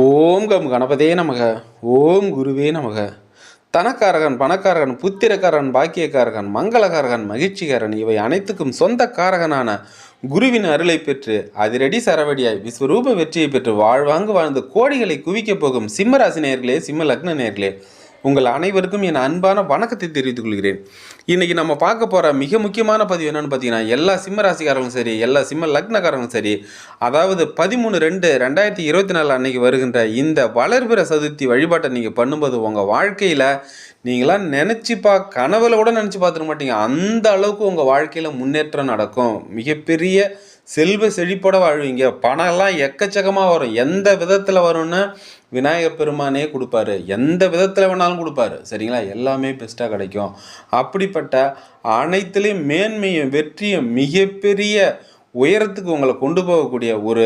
ஓம் come கணபதே நமக. ஓம் குருவே நமக. தனக்காரகன் பணக்காரகன் புத்திரக்காரன் பாக்கியக்காரகன் மங்களகாரகன் மகிழ்ச்சிகாரன் இவை அனைத்துக்கும் சொந்த காரகனான குருவின் அருளை பெற்று அதிரடி சரவடியாய் விஸ்வரூப வெற்றியை பெற்று வாழ்வாங்கு வாழ்ந்து கோடிகளை குவிக்கப் போகும் சிம்மராசி நேர்களே சிம்ம லக்ன நேர்களே உங்கள் அனைவருக்கும் என் அன்பான வணக்கத்தை தெரிவித்துக் கொள்கிறேன். இன்றைக்கி நம்ம பார்க்க போகிற மிக முக்கியமான பதிவு என்னென்னு பார்த்தீங்கன்னா எல்லா சிம்ம ராசிக்காரங்களும் சரி எல்லா சிம்ம லக்னக்காரங்களும் சரி அதாவது பதிமூணு ரெண்டு ரெண்டாயிரத்தி இருபத்தி நாலு அன்னைக்கு வருகின்ற இந்த வளர்பிற சதுர்த்தி வழிபாட்டை நீங்கள் பண்ணும்போது உங்கள் வாழ்க்கையில் நீங்களாம் நினச்சிப்பா கனவுல கூட நினச்சி பார்த்துக்க மாட்டீங்க. அந்த அளவுக்கு உங்கள் வாழ்க்கையில் முன்னேற்றம் நடக்கும். மிகப்பெரிய செல்வ செழிப்போட வாழ்வீங்க. பணம்லாம் எக்கச்சக்கமாக வரும். எந்த விதத்தில் வரும்னு விநாயகர் பெருமானே கொடுப்பாரு. எந்த விதத்தில் வேணாலும் கொடுப்பாரு. சரிங்களா? எல்லாமே பெஸ்ட்டாக கிடைக்கும். அப்படிப்பட்ட அனைத்துலேயும் மேன்மையும் வெற்றியும் மிகப்பெரிய உயரத்துக்கு உங்களை கொண்டு போகக்கூடிய ஒரு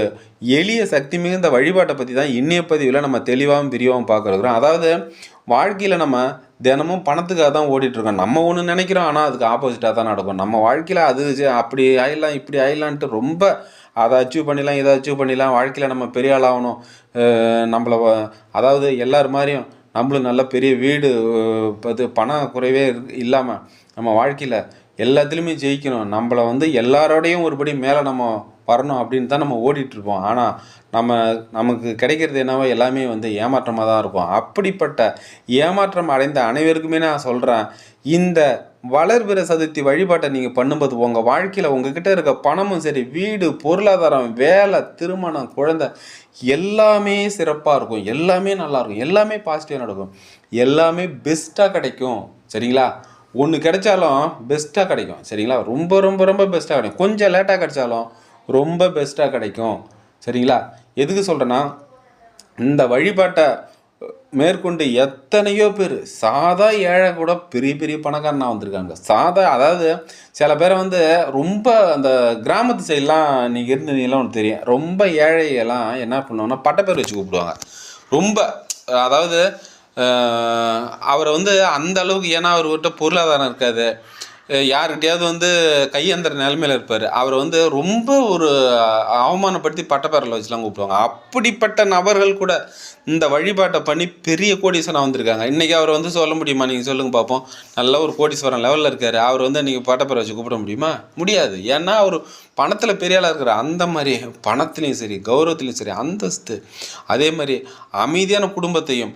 எளிய சக்தி மிகுந்த வழிபாட்டை பற்றி தான் இன்னைய பதிவில் நம்ம தெளிவாகவும் விரிவாகவும் பார்க்குறோம் அதாவது வாழ்க்கையில் நம்ம தினமும் பணத்துக்காக தான் ஓடிட்டுருக்கோம் நம்ம ஒன்று நினைக்கிறோம் ஆனால் அதுக்கு ஆப்போசிட்டாக தான் நடக்கும். நம்ம வாழ்க்கையில் அது அப்படி ஆயிடலாம் இப்படி ஆயிடலான்ட்டு ரொம்ப அதை அச்சீவ் பண்ணிடலாம் இதை அச்சீவ் பண்ணிடலாம். வாழ்க்கையில் நம்ம பெரிய ஆள் ஆகணும் நம்மள அதாவது எல்லார் மாதிரியும் நம்மளும் நல்ல பெரிய வீடு அது இது பணம் குறைவே இல்லாமல் நம்ம வாழ்க்கையில் எல்லாத்துலேயுமே ஜெயிக்கணும். நம்மளை வந்து எல்லாரோடையும் ஒருபடி மேலே நம்ம வரணும் அப்படின்னு தான் நம்ம ஓடிட்டு இருப்போம். ஆனால் நம்ம நமக்கு கிடைக்கிறது என்னவோ எல்லாமே வந்து ஏமாற்றமாக தான் இருக்கும். அப்படிப்பட்ட ஏமாற்றம் அடைந்த அனைவருக்குமே நான் சொல்கிறேன் இந்த வளர்பிற சதுர்த்தி வழிபாட்டை நீங்கள் பண்ணும்போது உங்கள் வாழ்க்கையில் உங்ககிட்ட இருக்க பணமும் சரி வீடு பொருளாதாரம் வேலை திருமணம் குழந்தை எல்லாமே சிறப்பாக இருக்கும். எல்லாமே நல்லாயிருக்கும் எல்லாமே பாசிட்டிவாக நடக்கும். எல்லாமே பெஸ்ட்டாக கிடைக்கும். சரிங்களா? ஒன்று கிடைச்சாலும் பெஸ்ட்டாக கிடைக்கும். சரிங்களா? ரொம்ப ரொம்ப ரொம்ப பெஸ்ட்டாக கிடைக்கும். கொஞ்சம் லேட்டாக கிடைச்சாலும் ரொம்ப பெஸ்ட்டாக கிடைக்கும். சரிங்களா? எதுக்கு சொல்கிறேன்னா இந்த வழிபாட்டை மேற்கொண்டு எத்தனையோ பேர் சாதா ஏழை கூட பெரிய பெரிய பணக்காரனா வந்திருக்காங்க. சாதா அதாவது சில பேரை வந்து ரொம்ப அந்த கிராமத்து சைட்லாம் நீங்கள் இருந்தீங்கலாம் ஒன்று தெரியும். ரொம்ப ஏழையெல்லாம் என்ன பண்ணுவாங்கன்னா பட்டப்பேர் வச்சு கூப்பிடுவாங்க. ரொம்ப அதாவது அவரை வந்து அந்த அளவுக்கு ஏன்னா அவர்கிட்ட பொருளாதாரம் இருக்காது. அஹ் வந்து கையந்திர நிலைமையில் இருப்பார். அவரை வந்து ரொம்ப ஒரு அவமானப்படுத்தி பட்டப்பேரில் வச்சுலாம் கூப்பிடுவாங்க. அப்படிப்பட்ட நபர்கள் கூட இந்த வழிபாட்டை பண்ணி பெரிய கோடீஸ்வரன் வந்திருக்காங்க. இன்றைக்கி அவர் வந்து சொல்ல முடியுமா? நீங்கள் சொல்லுங்கள் பார்ப்போம் நல்ல ஒரு கோடீஸ்வரன் லெவலில் இருக்கார். அவர் வந்து இன்றைக்கி பட்டப்பேரை வச்சு கூப்பிட முடியுமா? முடியாது. ஏன்னா அவர் பணத்தில் பெரியாளாக இருக்கிற அந்த மாதிரி பணத்துலேயும் சரி கௌரவத்துலேயும் சரி அந்தஸ்து. அதே மாதிரி அமைதியான குடும்பத்தையும்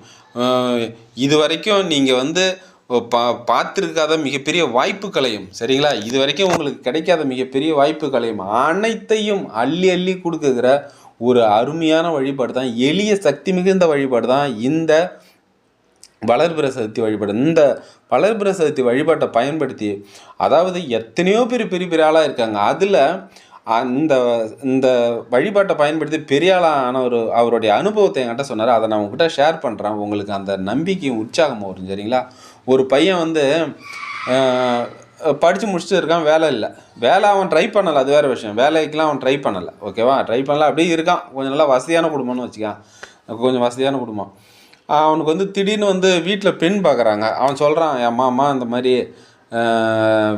இது வரைக்கும் நீங்கள் வந்து பா பார்த்துருக்காத மிகப்பெரிய வாய்ப்புகளையும் சரிங்களா? இது வரைக்கும் உங்களுக்கு கிடைக்காத மிகப்பெரிய வாய்ப்புகளையும் அனைத்தையும் அள்ளி அள்ளி கொடுக்குற ஒரு அருமையான வழிபாடு தான் எளிய சக்தி மிகுந்த வழிபாடு தான் இந்த வளர்பிற சதுர்த்தி வழிபாடு. இந்த வளர்பிற சதுர்த்தி வழிபாட்டை பயன்படுத்தி அதாவது எத்தனையோ பேர் பெரிய பெரிய ஆளாக இருக்காங்க. அதில் அந்த இந்த வழிபாட்டை பயன்படுத்தி பெரிய ஆளான ஒரு அவருடைய அனுபவத்தை என்கிட்ட சொன்னார். அதை நான் உங்ககிட்ட ஷேர் பண்ணுறேன் உங்களுக்கு அந்த நம்பிக்கையும் உற்சாகமும் வரும் சரிங்களா? ஒரு பையன் வந்து படித்து முடிச்சுட்டு இருக்கான் வேலை இல்லை. வேலை அவன் ட்ரை பண்ணலை அது வேறு விஷயம். வேலைக்கெலாம் அவன் ட்ரை பண்ணலை. ஓகேவா ட்ரை பண்ணல அப்படியே இருக்கான். கொஞ்சம் நல்லா வசதியான குடும்பம்னு வச்சுக்கான். கொஞ்சம் வசதியான குடும்பம். அவனுக்கு வந்து திடீர்னு வந்து வீட்டில் பெண் பார்க்குறாங்க அவன் சொல்கிறான் என் அம்மா இந்த மாதிரி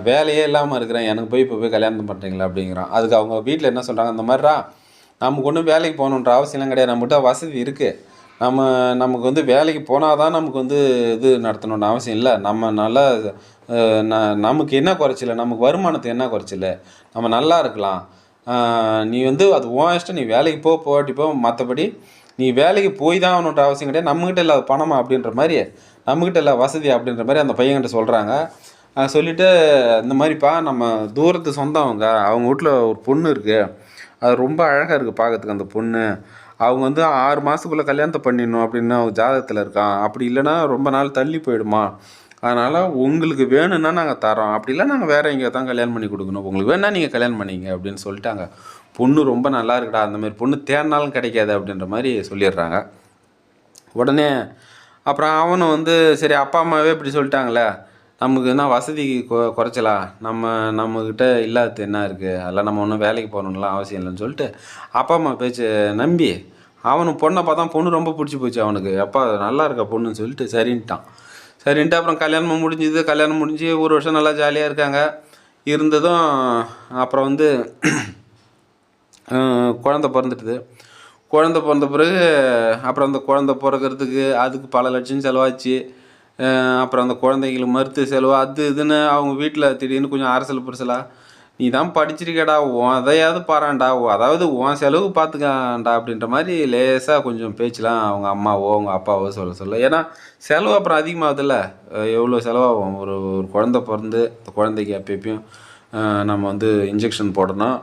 வேலையே இல்லாமல் இருக்கிறேன். எனக்கு போய் இப்போ போய் கல்யாணம் பண்ணுறீங்களா அப்படிங்கிறான். அதுக்கு அவங்க வீட்டில் என்ன சொல்கிறாங்க இந்த மாதிரிடா நமக்கு ஒன்றும் வேலைக்கு போகணுன்ற அவசியம்லாம் கிடையாது. நம்மகிட்ட வசதி இருக்குது நம்ம நமக்கு வந்து வேலைக்கு போனால் தான் நமக்கு வந்து இது நடத்தணும்னு அவசியம் இல்லை. நம்ம நல்லா ந- நமக்கு என்ன குறைச்சில? நமக்கு வருமானத்துக்கு என்ன குறைச்சில? நம்ம நல்லா இருக்கலாம். நீ வந்து அது உன் இஷ்டம். நீ வேலைக்கு போ போட்டி போ. மற்றபடி நீ வேலைக்கு போய் தான் ஆகணுன்ற அவசியம் கிடையாது. நம்மக்கிட்ட இல்லாத பணமா அப்படின்ற மாதிரி நம்மக்கிட்ட இல்லாத வசதி அப்படின்ற மாதிரி அந்த பையன்கிட்ட சொல்கிறாங்க சொல்லிவிட்டு இந்த மாதிரிப்பா நம்ம தூரத்து சொந்தவங்க அவங்க வீட்டில் ஒரு பொண்ணு இருக்குது அது ரொம்ப அழகாக இருக்குது பார்க்கறதுக்கு அந்த பொண்ணு. அவங்க வந்து ஆறு மாதத்துக்குள்ளே கல்யாணத்தை பண்ணிடணும் அப்படின்னு அவங்க ஜாதகத்தில் இருக்கான். அப்படி இல்லைன்னா ரொம்ப நாள் தள்ளி போயிடுமா? அதனால் உங்களுக்கு வேணும்னா நாங்கள் தரோம். அப்படி இல்லை நாங்கள் வேறு எங்கேயா தான் கல்யாணம் பண்ணி கொடுக்கணும். உங்களுக்கு வேணால் நீங்கள் கல்யாணம் பண்ணிங்க அப்படின்னு சொல்லிட்டாங்க. பொண்ணு ரொம்ப நல்லா இருக்குடா அந்த மாதிரி பொண்ணு தேடினாலும் கிடைக்காது அப்படின்ற மாதிரி சொல்லிடுறாங்க. உடனே அப்புறம் அவனும் வந்து சரி அப்பா அம்மாவே இப்படி சொல்லிட்டாங்களே நமக்கு என்ன வசதி கொ குறைச்சலா? நம்ம நம்மக்கிட்ட இல்லாதது என்ன இருக்குது அதெல்லாம் நம்ம ஒன்றும் வேலைக்கு போகணுன்னுலாம் அவசியம் இல்லைன்னு சொல்லிட்டு அப்பா அம்மா பேச்சு நம்பி அவனுக்கு பொண்ணை பார்த்தா பொண்ணு ரொம்ப பிடிச்சி போச்சு அவனுக்கு. அப்பா நல்லா இருக்கா பொண்ணுன்னு சொல்லிட்டு சரின்ட்டான். சரின்ட்டு அப்புறம் கல்யாணம் முடிஞ்சுது. கல்யாணம் முடிஞ்சு ஒரு வருஷம் நல்லா ஜாலியாக இருக்காங்க. இருந்ததும் அப்புறம் வந்து குழந்த பிறந்துட்டுது. குழந்த பிறந்த பிறகு அப்புறம் அந்த குழந்த பிறக்கறதுக்கு அதுக்கு பல லட்சம் செலவாச்சு. அப்புறம் அந்த குழந்தைங்களுக்கு மருத்துவ செலவு அது இதுன்னு அவங்க வீட்டில் திடீர்னு கொஞ்சம் அரசல் புரசலா நீ தான் படிச்சிருக்கேடா உன் அதையாவது பாரான்டா உன் அதாவது உன் செலவு பார்த்துக்காண்டா அப்படின்ற மாதிரி லேசாக கொஞ்சம் பேச்செலாம் அவங்க அம்மாவோ அவங்க அப்பாவோ சொல்ல சொல்ல. ஏன்னா செலவு அப்புறம் அதிகமாகுதுல்ல. எவ்வளோ செலவாகும்? ஒரு ஒரு குழந்த பிறந்து அந்த குழந்தைக்கு அப்பப்பையும் நம்ம வந்து இன்ஜெக்ஷன் போடணும்.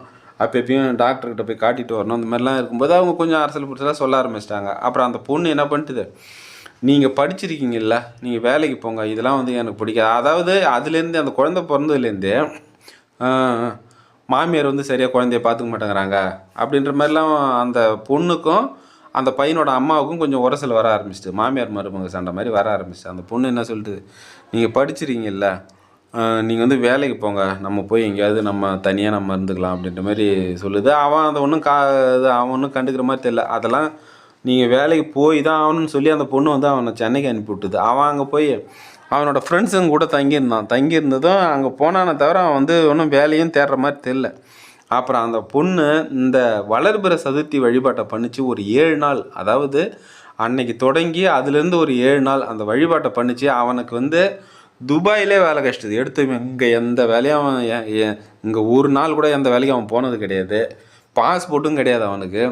அப்பப்பையும் டாக்டர்கிட்ட போய் காட்டிட்டு வரணும். அந்த மாதிரிலாம் இருக்கும்போது அவங்க கொஞ்சம் அரசல் பிடிச்சலாம் சொல்ல ஆரம்பிச்சிட்டாங்க. அப்புறம் அந்த பொண்ணு என்ன பண்ணிட்டுது? நீங்கள் படிச்சிருக்கீங்கல்ல நீங்கள் வேலைக்கு போங்க இதெல்லாம் வந்து எனக்கு பிடிக்காது. அதாவது அதுலேருந்து அந்த குழந்தை பிறந்ததுலேருந்தே மாமியார் வந்து சரியாக குழந்தைய பார்த்துக்க மாட்டேங்கிறாங்க அப்படின்ற மாதிரிலாம் அந்த பொண்ணுக்கும் அந்த பையனோட அம்மாவுக்கும் கொஞ்சம் உரசல் வர ஆரம்பிச்சிட்டு மாமியார் மருமக சண்டை மாதிரி வர ஆரம்பிச்சிட்டு அந்த பொண்ணு என்ன சொல்லிட்டு நீங்கள் படிச்சிருக்கீங்கல்ல நீங்கள் வந்து வேலைக்கு போங்க நம்ம போய் எங்கேயாவது நம்ம தனியாக நம்ம இருந்துக்கலாம் அப்படின்ற மாதிரி சொல்லுது. அவன் அதை ஒன்றும் கா இது அவன் ஒன்றும் கண்டுக்கிற மாதிரி தெரியல. அதெல்லாம் நீங்கள் வேலைக்கு போய் தான் ஆகணும்னு சொல்லி அந்த பொண்ணு வந்து அவனை சென்னைக்கு அனுப்பி விட்டுது. அவன் அங்கே போய் அவனோட ஃப்ரெண்ட்ஸுங்க கூட தங்கியிருந்தான். தங்கியிருந்ததும் அங்கே போனானே தவிர அவன் வந்து ஒன்றும் வேலையும் தேடுற மாதிரி தெரில அப்புறம் அந்த பொண்ணு இந்த வளர்பிற சதுர்த்தி வழிபாட்டை பண்ணிச்சு. ஒரு ஏழு நாள். அதாவது அன்னைக்கு தொடங்கி அதுலேருந்து ஒரு ஏழு நாள் அந்த வழிபாட்டை பண்ணிச்சு. அவனுக்கு வந்து துபாயிலே வேலை கஷ்டது எடுத்து இங்கே எந்த வேலையும் அவன் இங்கே ஒரு நாள் கூட எந்த வேலைக்கும் அவன் போனது கிடையாது. பாஸ்போர்ட்டும் கிடையாது அவனுக்கு.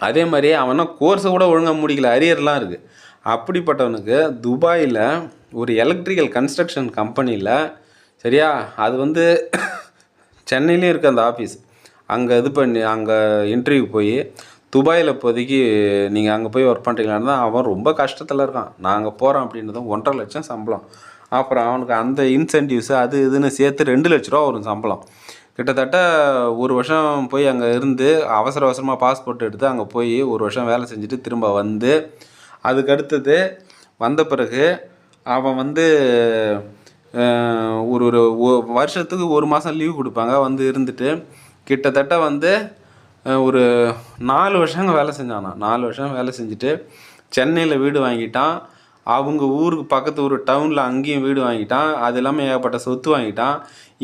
அதே மாதிரி அவனா கோர்ஸை கூட ஒழுங்காக முடிக்கல அரியர்லாம் இருக்குது அப்படிப்பட்டவனுக்கு துபாயில் ஒரு எலக்ட்ரிக்கல் கன்ஸ்ட்ரக்ஷன் கம்பெனியில் சரியா அது வந்து சென்னையிலேயும் இருக்குது அந்த ஆஃபீஸ் அங்கே இது பண்ணி அங்கே இன்டர்வியூ போய் துபாயில் இப்போதைக்கு நீங்கள் அங்கே போய் ஒர்க் பண்ணுறீங்களான்னு தான் அவன் ரொம்ப கஷ்டத்தில் இருக்கான். நாங்கள் போகிறோம் அப்படின்றதும் ஒன்றரை லட்சம் சம்பளம். அப்புறம் அவனுக்கு அந்த இன்சென்டிவ்ஸு அது இதுன்னு சேர்த்து ரெண்டு லட்ச ரூபா வரும் சம்பளம். கிட்டத்தட்ட ஒரு வருஷம் போய் அங்கே இருந்து அவசர அவசரமாக பாஸ்போர்ட் எடுத்து அங்கே போய் ஒரு வருஷம் வேலை செஞ்சுட்டு திரும்ப வந்து அதுக்கடுத்தது வந்த பிறகு அவன் வந்து ஒரு ஒரு வருஷத்துக்கு ஒரு மாதம் லீவ் கொடுப்பாங்க. வந்து இருந்துட்டு கிட்டத்தட்ட வந்து ஒரு நாலு வருஷம் வேலை செஞ்சானா நாலு வருஷம் வேலை செஞ்சுட்டு சென்னையில் வீடு வாங்கிட்டான். அவங்க ஊருக்கு பக்கத்து ஊர் டவுனில் அங்கேயும் வீடு வாங்கிட்டான். அது இல்லாமல் ஏகப்பட்ட சொத்து வாங்கிட்டான்.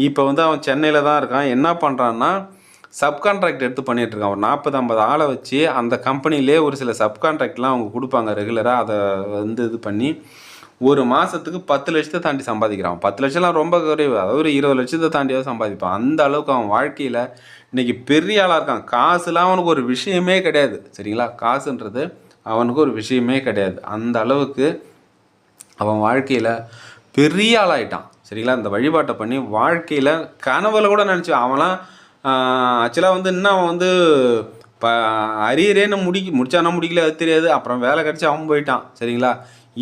இப்போ வந்து அவன் சென்னையில் தான் இருக்கான். என்ன பண்ணுறான்னா சப்கான்ட்ராக்ட் எடுத்து பண்ணிகிட்ருக்கான் ஒரு நாற்பது ஐம்பது ஆளை வச்சு அந்த கம்பெனிலே ஒரு சில சப்கான்ட்ராக்ட்லாம் அவங்க கொடுப்பாங்க. ரெகுலராக அதை வந்து இது பண்ணி ஒரு மாதத்துக்கு பத்து லட்சத்தை தாண்டி சம்பாதிக்கிறான். பத்து லட்சம்லாம் ரொம்ப குறைவு. அதாவது ஒரு இருபது லட்சத்தை தாண்டியாவது சம்பாதிப்பான். அந்த அளவுக்கு அவன் வாழ்க்கையில் இன்றைக்கி பெரிய ஆளாக இருக்கான். காசுலாம் அவனுக்கு ஒரு விஷயமே கிடையாது. சரிங்களா? காசுன்றது அவனுக்கு ஒரு விஷயமே கிடையாது. அந்த அளவுக்கு அவன் வாழ்க்கையில் பெரிய ஆளாயிட்டான். சரிங்களா? இந்த வழிபாட்டை பண்ணி வாழ்க்கையில் கனவுல கூட நினச்சி அவன்லாம் ஆக்சுவலாக வந்து இன்னும் அவன் வந்து இப்போ அரியரேன்னு முடி முடிச்சானா முடிக்கல அது தெரியாது. அப்புறம் வேலை கிடச்சி அவன் போயிட்டான். சரிங்களா?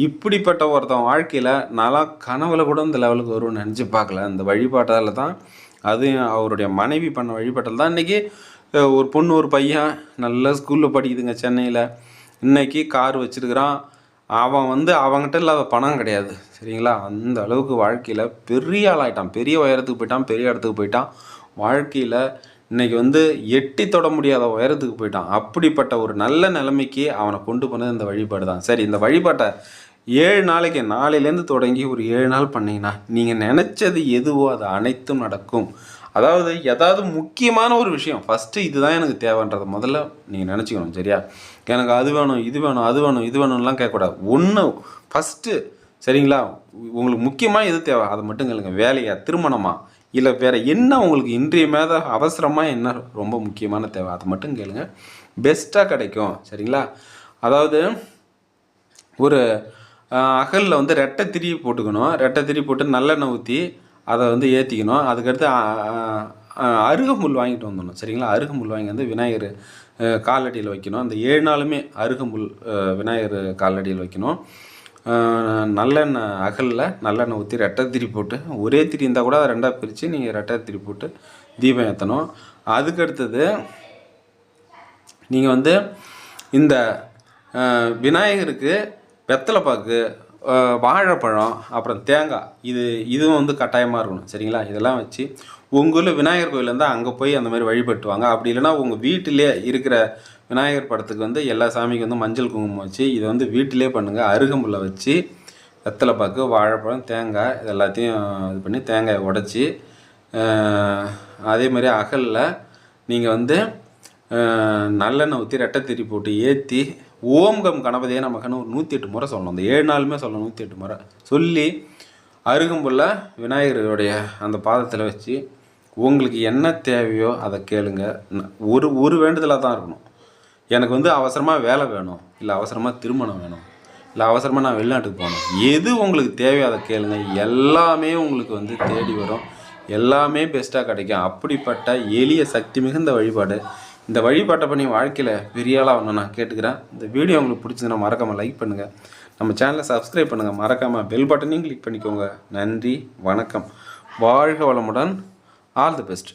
இப்படிப்பட்ட ஒருத்தன் வாழ்க்கையில் நல்லா கனவுல கூட இந்த லெவலுக்கு வரும்னு நினச்சி பார்க்கல. இந்த வழிபாட்டால் தான் அது அவருடைய மனைவி பண்ண வழிபாட்டில் தான். இன்றைக்கி ஒரு பொண்ணு ஒரு பையன் நல்ல ஸ்கூலில் படிக்குதுங்க சென்னையில். இன்னைக்கு கார் வச்சிருக்கிறான். அவன் வந்து அவங்ககிட்ட இல்லாத பணம் கிடையாது சரிங்களா? அந்த அளவுக்கு வாழ்க்கையில் பெரிய ஆளாயிட்டான். பெரிய உயரத்துக்கு போயிட்டான் பெரிய இடத்துக்கு போயிட்டான். வாழ்க்கையில் இன்னைக்கு வந்து எட்டி தொட முடியாத உயரத்துக்கு போயிட்டான். அப்படிப்பட்ட ஒரு நல்ல நிலைமைக்கு அவனை கொண்டு போனது இந்த வழிபாடு தான். சரி இந்த வழிபாட்டை ஏழு நாளைக்கு நாளையிலேருந்து தொடங்கி ஒரு ஏழு நாள் பண்ணிங்கன்னா நீங்கள் நினச்சது எதுவோ அது அனைத்தும் நடக்கும். அதாவது ஏதாவது முக்கியமான ஒரு விஷயம். ஃபஸ்ட்டு இதுதான் எனக்கு தேவைன்றதை முதல்ல நீங்கள் நினச்சிக்கணும் சரியா? எனக்கு அது வேணும் இது வேணும் அது வேணும் இது வேணும்லாம் கேட்கக்கூடாது. ஒன்று ஃபஸ்ட்டு சரிங்களா? உங்களுக்கு முக்கியமாக எது தேவை? அதை மட்டும் கேளுங்க. வேலையா திருமணமா? இல்லை வேறு என்ன உங்களுக்கு இன்றியமையாத அவசரமாக என்ன ரொம்ப முக்கியமான தேவை? அதை மட்டும் கேளுங்க. பெஸ்ட்டாக கிடைக்கும் சரிங்களா? அதாவது ஒரு அகலில் வந்து ரெட்டை திரி போட்டுக்கணும். ரெட்டை திரி போட்டு நல்லெண்ணெய் ஊற்றி அதை வந்து ஏற்றிக்கணும் அதுக்கடுத்து அருகம்புல் வாங்கிட்டு வந்துடணும். சரிங்களா? அருகம்புல் வாங்கி வந்து விநாயகர் காலடியில் வைக்கணும். அந்த ஏழு நாளுமே அருகம்புல் விநாயகர் காலடியில் வைக்கணும். நல்லெண்ணெய் அகலில் நல்லெண்ணெய் ஊற்றி ரெட்டை திரி போட்டு ஒரே திரி இருந்தால் கூட அதை ரெண்டாக பிரித்து நீங்கள் ரெட்டை திரி போட்டு தீபம் ஏற்றணும் அதுக்கடுத்தது நீங்கள் வந்து இந்த விநாயகருக்கு வெத்தலைப்பாக்கு பாக்கு வாழைப்பழம் அப்புறம் தேங்காய். இது இதுவும் வந்து கட்டாயமாக இருக்கணும். சரிங்களா? இதெல்லாம் வச்சு உங்கள் ஊரில் விநாயகர் கோயில் இருந்தால் அங்கே போய் அந்த மாதிரி வழிபட்டுவாங்க. அப்படி இல்லைன்னா உங்கள் வீட்டிலே இருக்கிற விநாயகர் படத்துக்கு வந்து எல்லா சாமிக்கும் வந்து மஞ்சள் குங்குமம் வச்சு இதை வந்து வீட்டிலே பண்ணுங்கள் அருகம்புல்லை வச்சு வெத்தலை பாக்கு வாழைப்பழம் தேங்காய் இது எல்லாத்தையும் இது பண்ணி தேங்காயை உடச்சி அதே மாதிரி அகலில் நீங்கள் வந்து நல்லெண்ணெய் ஊற்றி ரெட்டை திரி போட்டு ஏற்றி ஓம்கம் கணபதியே நமக்குன்னு ஒரு நூற்றி எட்டு முறை சொல்லணும். அந்த ஏழு நாளுமே சொல்லணும் நூற்றி எட்டு முறை. சொல்லி அருகம்புள்ள விநாயகருடைய அந்த பாதத்தில் வச்சு உங்களுக்கு என்ன தேவையோ அதை கேளுங்க. ஒரு ஒரு வேண்டுதலாக தான் இருக்கணும். எனக்கு வந்து அவசரமாக வேலை வேணும் இல்லை அவசரமாக திருமணம் வேணும் இல்லை அவசரமாக நான் வெளிநாட்டுக்கு போகணும். எது உங்களுக்கு தேவையோ அதை கேளுங்க. எல்லாமே உங்களுக்கு வந்து தேடி வரும். எல்லாமே பெஸ்ட்டாக கிடைக்கும். அப்படிப்பட்ட எளிய சக்தி மிகுந்த வழிபாடு இந்த வழிபாட்டை பண்ணி வாழ்க்கையில் பெரிய ஆளாக நான் கேட்டுக்கிறேன். இந்த வீடியோ உங்களுக்கு பிடிச்சதுன்னா மறக்காமல் லைக் பண்ணுங்கள் நம்ம சேனலை சப்ஸ்கிரைப் பண்ணுங்கள் மறக்காமல் பெல் பட்டனையும் கிளிக் பண்ணிக்கோங்க. நன்றி வணக்கம். வாழ்க வளமுடன். All the best